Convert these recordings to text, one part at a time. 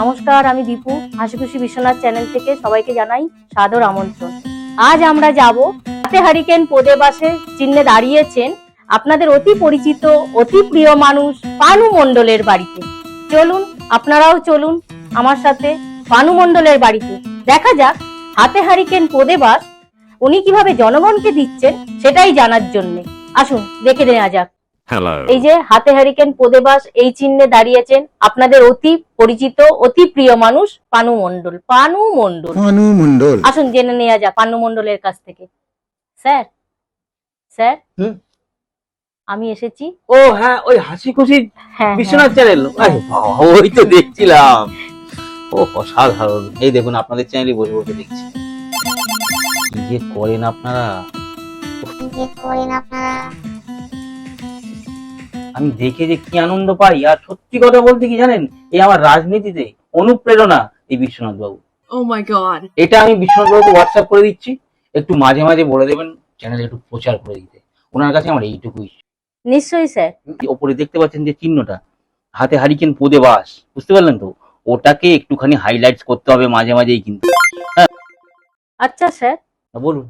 নমস্কার, আমি দীপু। হাসি খুশি বিশ্বনাথ চ্যানেল থেকে সবাইকে জানাই সাদর আমন্ত্রণ। আজ আমরা যাব হাতে হারিকেন পদে বাসে, চিহ্নে দাঁড়িয়েছেন আপনাদের অতি পরিচিত, অতি প্রিয় মানুষ পানু মণ্ডলের বাড়িতে। চলুন, আপনারাও চলুন আমার সাথে পানু মণ্ডলের বাড়িতে। দেখা যাক হাতে হারিকেন পদে বাস, উনি কীভাবে জনগণকে দিচ্ছেন সেটাই জানার জন্যে। আসুন, দেখে নেওয়া যাক. এই যে হাতে হারিকেন পদেবাস এই চিহ্নে দাঁড়িয়েছেন আপনাদের অতি পরিচিত অতি প্রিয় মানুষ পানু মন্ডল পানু মণ্ডল। মানু মন্ডল আসুন জেনে নেওয়া যাক পানু মন্ডলের কাছ থেকে। স্যার স্যার আমি এসেছি। ও হ্যাঁ ওই হাসি খুশি হ্যাঁ। বিশ্বনাথ চ্যানেল ওই তো দেখছিলাম। ও অসাধারণ। এই দেখুন আপনাদের চ্যানেলে বসে বসে দেখছি। কি যে করেন আপনারা? আমি দেখে যে কি আনন্দ পাই আর সত্যি কথা বলতে কি জানেন এই আমার রাজনীতিতে অনুপ্রেরণা এই বিশ্বনাথ বাবু Oh. এটা আমি বিশ্বনাথ বাবুকে হোয়াটসঅ্যাপ করে দিচ্ছি একটু মাঝে মাঝে বলে দেবেন চ্যানেলে একটু প্রচার করে দিতে। ওনার কাছে আমার এইটুকুই। নিশ্চয়ই স্যার। ওপরে দেখতে পাচ্ছেন যে চিহ্নটা হাতে হারিকেন পদে বাস বুঝতে পারলেন তো? ওটাকে একটুখানি হাইলাইটস করতে হবে মাঝে মাঝেই কিন্তু। আচ্ছা স্যার। বলুন।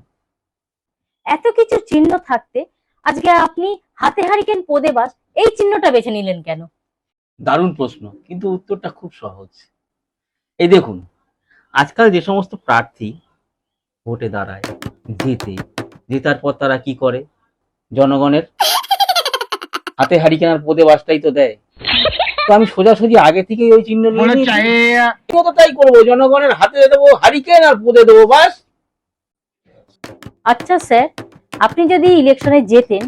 এত কিছু চিহ্ন থাকতে আজকে আপনি হাতে হারিকেন পদেবাস এই চিহ্নটা বেছে নিলেন কেন? দারুণ প্রশ্ন কিন্তু উত্তরটা খুব সহজ। এই দেখুন আজকাল যে সমস্ত প্রার্থী ভোটে দাঁড়ায় জেতে জেতার পর তারা কি করে? জনগণের হাতে হারিকেন আর পদে বাসটাই তো দেয়। তো আমি সোজাসুজি আগে থেকে ওই চিহ্ন। তাই করব জনগণের হাতে দেবো হারিকেন আর পদে দেবো বাস। আচ্ছা স্যার আপনি যদি ইলেকশনে জেতেন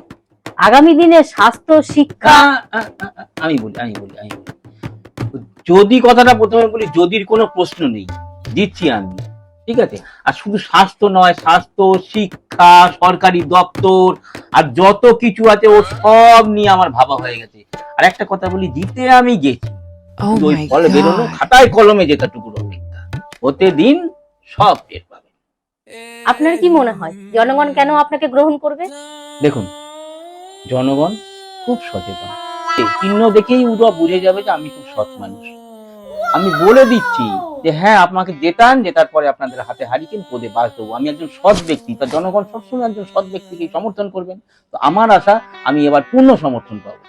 আগামী দিনে স্বাস্থ্য শিক্ষা। আমি বলি আমি বলি আমি বলি। যদি কথাটা প্রথমে বলি যদির কোনো প্রশ্ন নেই দিচ্ছি আমি ঠিক আছে? আর শুধু স্বাস্থ্য নয় স্বাস্থ্য শিক্ষা সরকারি দপ্তর আর যত কিছু আছে ও সব নিয়ে আমার ভাবা হয়ে গেছে। আর একটা কথা বলি দিতে আমি গেছি। Oh ওই ফল বেরোনো খাতায় কলমে যেটাটুকুর অপেক্ষা হতে দিন সব টের পাবে। আপনার কি মনে হয় জনগণ কেন আপনাকে গ্রহণ করবে? দেখুন জনগণ খুব সচেতন। চিহ্ন দেখেই ওরা বুঝে যাবে যে আমি খুব সৎ মানুষ। আমি বলে দিচ্ছি যে হ্যাঁ আপনাকে জেতান জেতার পরে আপনাদের হাতে হারিকেন পদে বাস দেবো আমি একজন সৎ ব্যক্তি তা জনগণ সবসময় একজন সৎ ব্যক্তিকে সমর্থন করবেন। তো আমার আশা আমি এবার পূর্ণ সমর্থন পাবো?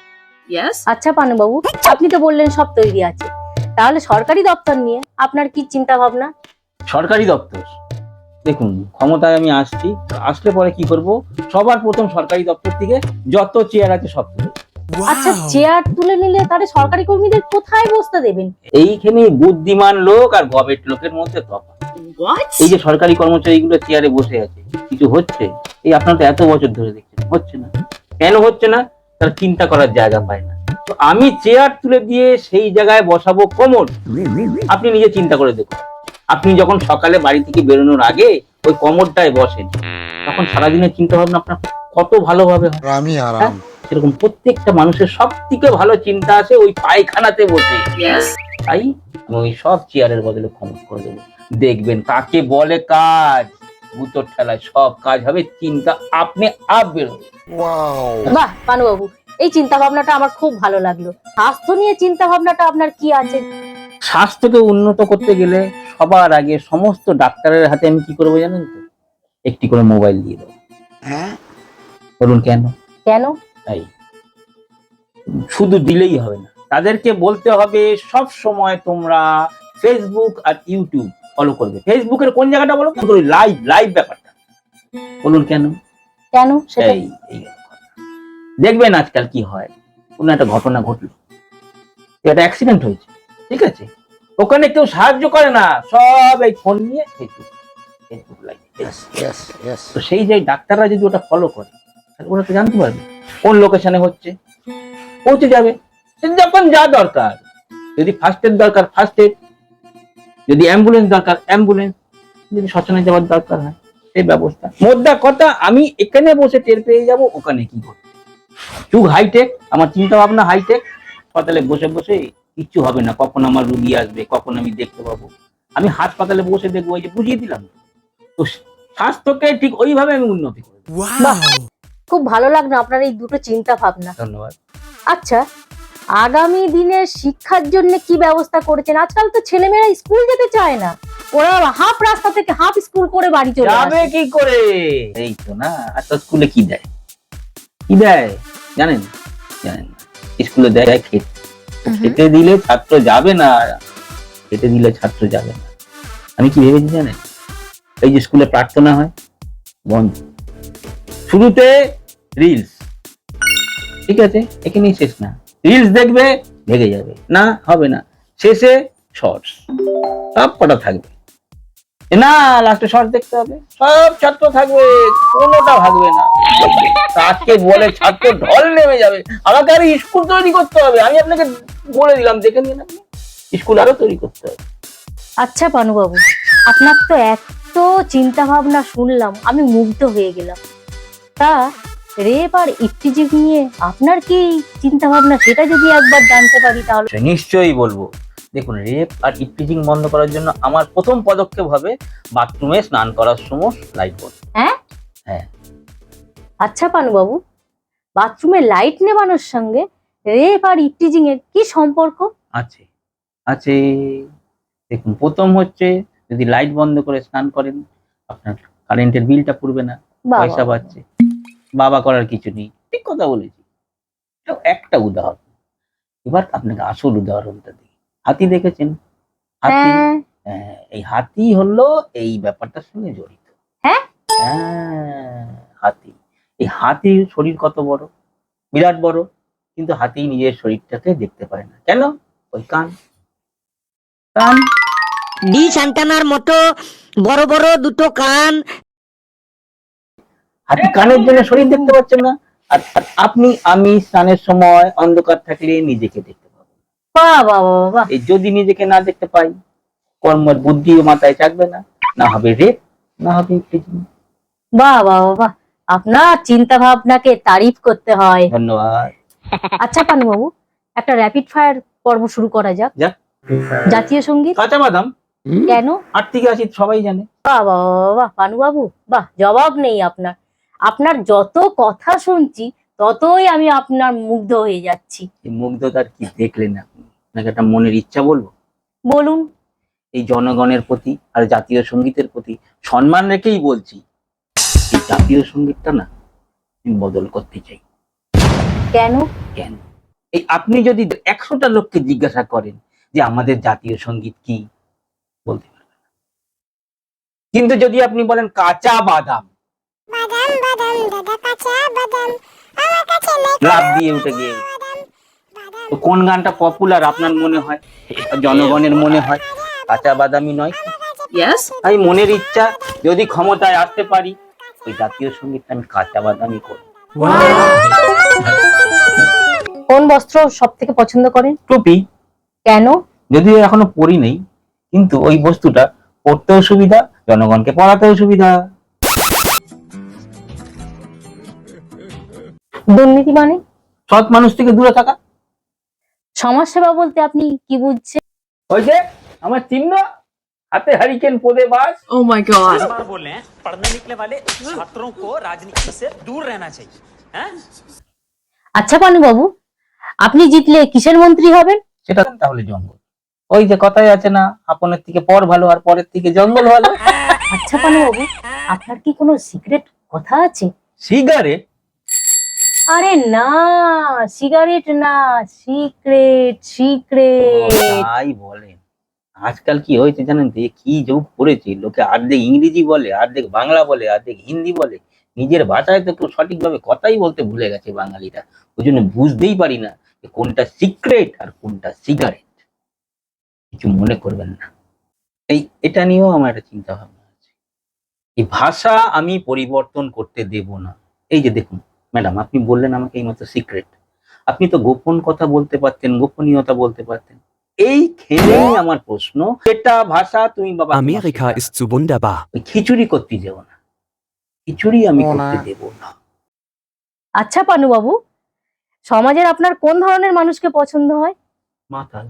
আচ্ছা পানুবাবু আপনি তো বললেন সব তৈরি আছে। তাহলে সরকারি দপ্তর নিয়ে আপনার কি চিন্তা ভাবনা সরকারি দপ্তর? দেখুন ক্ষমতায় আমি আসছি আসলে পরে কি করব? সবার প্রথম সরকারি দপ্তর থেকে যত চেয়ার আছে সব তুলে। আচ্ছা চেয়ার তুলে নিলে তাহলে সরকারি কর্মীদের কোথায় বসতে দেবেন? এইখানে বুদ্ধিমান লোক আর গবেট লোকের মধ্যে তফাৎ। এই যে সরকারি কর্মচারীগুলো চেয়ারে বসে আছে কিছু হচ্ছে? এই আপনারা তো এত বছর ধরে দেখছেন হচ্ছে না। কেন হচ্ছে না? তারা চিন্তা করার জায়গা পায় না। তো আমি চেয়ার তুলে দিয়ে সেই জায়গায় বসাবো কোমর। আপনি নিজে চিন্তা করে দেখুন। আপনি যখন সকালে বাড়ি থেকে বেরোনোর আগে ওই কোমরটায় বসেন তখন সারাদিনের চিন্তা ভাবনা আপনার কত ভালোভাবে হয়। রামি আরাম। সেরকম প্রত্যেকটা মানুষের সব থেকে ভালো চিন্তা আছে ওই পায়খানাতে বসে। তাই আমি ওই সব চেয়ারের বদলে ক্ষমতা করে দেবো। দেখবেন কাকে বলে কাজ ভূতর ঠেলায় সব কাজ হবে চিন্তা আপনি আপ বেরোবে ওয়াও বাহ পানুবাবু এই চিন্তা ভাবনাটা আমার খুব ভালো লাগল। স্বাস্থ্য নিয়ে চিন্তা ভাবনাটা আপনার কি আছে? স্বাস্থ্যকে উন্নত করতে গেলে সবার আগে সমস্ত ডাক্তারের হাতে আমি কি করব জানেন তো? একটি করে মোবাইল দিয়ে দেবো। হ্যাঁ? বলুন কেন? কেন? তাই। শুধু দিলেই হবে না। তাদেরকে বলতে হবে সব সময় তোমরা ফেসবুক আর ইউটিউব ফলো করবে। ফেসবুকের কোন জায়গাটা বলো লাইভ লাইভ ব্যাপারটা। বলুন কেন? কেন সেটা? এই এই কথা। দেখবেন আজকাল কি হয়। কোনো একটা ঘটনা ঘটলো। একটা অ্যাক্সিডেন্ট হয়েছে। ঠিক আছে? ওখানে কেউ সাহায্য করে না সব এই ফোন নিয়ে ফেসবুক ফেসবুক লাগে তো সেই যে ডাক্তাররা যদি ওটা ফলো করে তাহলে ওরা তো জানতে পারবে কোন লোকেশনে হচ্ছে পৌঁছে যাবে। যখন যা দরকার যদি ফার্স্ট এড দরকার ফার্স্ট এড যদি অ্যাম্বুলেন্স দরকার অ্যাম্বুলেন্স যদি শ্মশানে যাওয়ার দরকার হয় সেই ব্যবস্থা। মোদ্দা কথা আমি এখানে বসে টের পেয়ে যাব ওখানে কি করবে যুগ হাইটেক আমার চিন্তা ভাবনা হাইটেক হাসপাতালে বসে বসে কিচ্ছু হবে না। কখন আমার রুগী আসবে কখন আমি দেখতে পাবো। আমি হাসপাতালে বসে দেখব ওই যে বুঝিয়ে দিলাম। তো স্বাস্থ্যকে ঠিক ওইভাবে আমি উন্নতি করব। খুব ভালো লাগল আপনার এই দুটো চিন্তা ভাবনা। ধন্যবাদ। আচ্ছা আগামী দিনের শিক্ষার জন্য কি ব্যবস্থা করেছেন? আজকাল তো ছেলেমেয়েরা স্কুল যেতে চায় না। ওরা হাফ রাস্তা থেকে হাফ স্কুল করে বাড়ি চলে যাবে কি করে? এই তো না আর তো স্কুলে কি দেয়? কি দেয়? জানেন? জানেন স্কুলে দেয় খেতে। খেতে দিলে ছাত্র যাবে না খেতে দিলে ছাত্র যাবে না। আমি কি ভেবেছি জানেন? এই যে স্কুলে প্রার্থনা হয় বন্ধ। শুরুতে রিলস ঠিক আছে এখানেই শেষ না। রিলস দেখবে ভেগে যাবে। না হবে না। শেষে শর্টস সব কটা থাকবে। না লাস্টে শর্ট দেখতে হবে। সব ছাত্র থাকবে কোনোটা ভাগবে না। তাকে বলে ছাত্র ঢল নেমে যাবে। আমাকে আরও স্কুল তৈরি করতে হবে। আমি আপনাকে বলে দিলাম দেখে নিন আপনি। স্কুল আরও তৈরি করতে হবে। আচ্ছা পানুবাবু আপনার তো এত চিন্তা ভাবনা শুনলাম আমি মুগ্ধ হয়ে গেলাম। তা রেপ আর ইফটিজিং নিয়ে আপনার কি চিন্তা ভাবনা সেটা যদি একবার জানতে পারি তাহলে। নিশ্চয়ই বলব। দেখুন রেপ আর ইপটিজিং বন্ধ করার জন্য আমার প্রথম পদক্ষেপ হবে বাথরুমে স্নান করার সময় লাইট বন্ধ। হ্যাঁ? হ্যাঁ। আচ্ছা পানুবাবু বাথরুমে লাইট নেবানোর সঙ্গে রেপ আর ইফটিজিং এর কি সম্পর্ক? আছে আছে। দেখুন প্রথম হচ্ছে যদি লাইট বন্ধ করে স্নান করেন আপনার কারেন্টের বিলটা পড়বে না পয়সা পাচ্ছে বাবা করার কিছু নেই ঠিক কথা বলেছি। একটা উদাহরণ এবার আপনাকে আসল উদাহরণটা দিই। হাতি দেখেছেন? হাতি? হ্যাঁ। হ্যাঁ, এই হাতি হলো এই ব্যাপারটার সঙ্গে জড়িত। হ্যাঁ? হ্যাঁ, হাতি। এই হাতির শরীর কত বড়? বিরাট বড়। কিন্তু হাতি নিজের শরীরটাকে দেখতে পায় না। কেন? ওই কান। কান। ডিশ অ্যান্টেনার মতো বড় বড় দুটো কান। হাতি কানের জন্য শরীর দেখতে পাচ্ছেন না। আর আপনি আমি স্নানের সময় অন্ধকার থাকলে নিজেকে দেখতে পাবো এই যদি নিজেকে না দেখতে পাই কর্মের বুদ্ধিও মাথায় চাকবে না। না হবে রেপ না হবে। বাহ বাহ বাহ, বাহ আপনার চিন্তা ভাবনাকে তারিফ করতে হয়। ধন্যবাদ। আচ্ছা পানুবাবু একটা র্যাপিড ফায়ার পর্ব শুরু করা যাক। যাক। জাতীয় সংগীত? কাঁচা বাদাম। কেন? আট থেকে আশি সবাই জানে। বাহ বাহ বাহ, বাহ পানুবাবু বাহ জবাব নেই আপনার। আপনার যত কথা শুনছি ততই আমি আপনার মুগ্ধ হয়ে যাচ্ছি। এই মুগ্ধতার কি দেখলেন আপনি? আপনাকে একটা মনের ইচ্ছা বলব? বলুন। এই জনগণের প্রতি আর জাতীয় সঙ্গীতের প্রতি সম্মান রেখেই বলছি জাতীয় সঙ্গীতটা না আমি বদল করতে চাই। কেন? কেন? এই আপনি যদি একশোটা লোককে জিজ্ঞাসা করেন যে আমাদের জাতীয় সংগীত কি বলতে পারবেন কিন্তু যদি আপনি বলেন কাঁচা বাদাম বাদাম বাদাম দাদা কাঁচা বাদাম আমার কাছে লেখা লাভ দিয়ে উঠে গিয়ে। কোন গানটা পপুলার আপনার মনে হয়? জনগণের মনে হয়। কাঁচা বাদামি নয়। ইয়েস আমি মনের ইচ্ছা যদি ক্ষমতায় আসতে পারি ওই জাতীয় সঙ্গীতটা আমি কাঁচা বাদামি করব কোন বস্ত্র সব থেকে পছন্দ করেন? টুপি। কেন? যদিও এখনও পরি নেই কিন্তু ওই বস্তুটা পড়তেও সুবিধা জনগণকে পড়াতেও সুবিধা। দুর্নীতি মানে? সৎ মানুষ থেকে দূরে থাকা। সমাজসেবা বলতে আপনি কি বুঝছেন? ওই যে আমার চিহ্ন। হাতে হারিকেন পদে বাস Oh my god. बार बोल रहे हैं पढ़ने निकले वाले छात्रों को राजनीति से दूर रहना चाहिए हैं? আচ্ছা পানুবাবু আপনি জিতলে কিসের মন্ত্রী হবেন সেটা তাহলে জঙ্গল ওই যে কথাই আছে না আপনের থেকে পর ভালো আর পরের থেকে জঙ্গল ভালো আচ্ছা পানুবাবু আপনার কি কোনো সিক্রেট কথা আছে সিগারেট আরে না সিগারেট না সিক্রেট সিক্রেট তাই বলেন আজকাল কি হয়েছে জানেন? তো কি যুগ পড়েছে, লোকে অর্ধেক ইংরেজি বলে, অর্ধেক বাংলা বলে, অর্ধেক হিন্দি বলে, নিজের ভাষায় তো কেউ সঠিকভাবে কথাই বলতে ভুলে গেছে বাঙালিরা। ওই জন্য বুঝতেই পারি না যে কোনটা সিক্রেট আর কোনটা সিগারেট। কিছু মনে করবেন না। এই, এটা নিয়েও আমার একটা চিন্তা ভাবনা আছে। এই ভাষা আমি পরিবর্তন করতে দেব না। এই যে দেখুন, ম্যাডাম, আপনি বললেন আমাকে এই মতো সিক্রেট। আপনি তো গোপন কথা বলতে পারতেন, গোপনীয়তা বলতে পারতেন। আমার প্রশ্ন এটা ভাষা তুমি বাবা ist zu wunderbar. ওই খিচুড়ি করতে দেব না। খিচুড়ি আমি করতে দেব না। আচ্ছা পানুবাবু সমাজের আপনার কোন ধরনের মানুষকে পছন্দ হয়? মাতাল।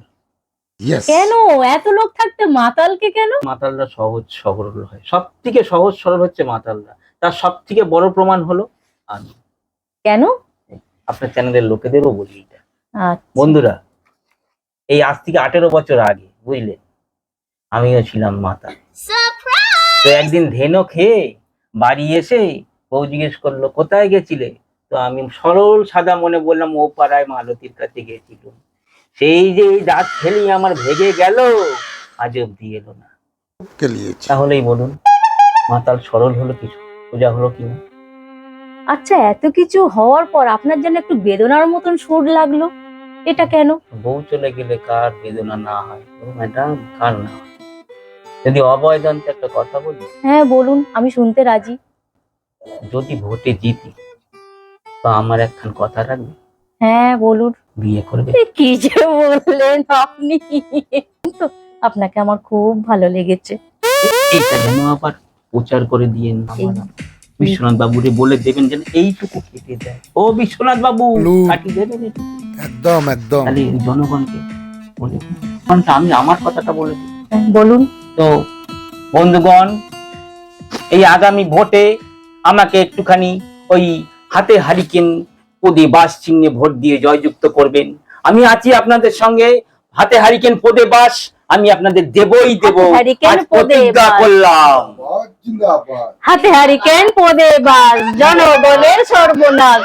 কেন? এত লোক থাকতে মাতালকে কেন? মাতালরা সহজ সরল হয়। সব থেকে সহজ সরল হচ্ছে মাতালরা। তার সব থেকে বড় প্রমাণ হলো আমি। কেন? আপনার চ্যানেলের লোকেদেরও বলি এটা। আচ্ছা। বন্ধুরা এই আজ থেকে আঠেরো বছর আগে বুঝলে? আমিও ছিলাম মাতা। তো একদিন ধেনো খেয়ে বাড়ি এসে বউ জিজ্ঞেস করল কোথায় গেছিলে? তো আমি সরল সাদা মনে বললাম ও পাড়ায় মালতীর কাছে গেছিল। সেই যে এই দাঁত খেলি আমার ভেগে গেল আজ অব্দি এলো না। তাহলেই বলুন মাতাল সরল হলো কিছু? পূজা হলো কি না? আচ্ছা এত কিছু হওয়ার পর আপনার জন্য একটু বেদনার মতন সুর লাগল। এটা কেন? বউ চলে গেলে কার বেদনা না হয়? ও ম্যাডাম কার না? যদি অবয়দান্তে একটা কথা বলি। হ্যাঁ বলুন আমি শুনতে রাজি। যদি ভোটে জিতি তো আমার একখান কথা রাখবে? হ্যাঁ বলুন। বিয়ে করবে? কি যে বললেন আপনি? তো আপনাকে আমার খুব ভালো লেগেছে। এইটা যেন আবার প্রচার করে দিয়ে বিশ্বনাথ বাবুরে বলে দেবেন যেন এইটুকু কেটে দেয়। ও বিশ্বনাথ বাবু লু। কাটিয়ে দেবেন একদম একদম। তাহলে জনগণকে বলে আমি আমার কথাটা বলেছি বলুন। তো বন্ধুগণ এই আগামী ভোটে আমাকে একটুখানি ওই হাতে হারিকেন পদে বাস চিহ্নে ভোট দিয়ে জয়যুক্ত করবেন। আমি আছি আপনাদের সঙ্গে। হাতে হারিকেন পদে বাস আমি আপনাদের দেবই দেব। প্রতিজ্ঞা করলাম। হাতে হারিকেন পদে বাস জনগণের সর্বনাশ।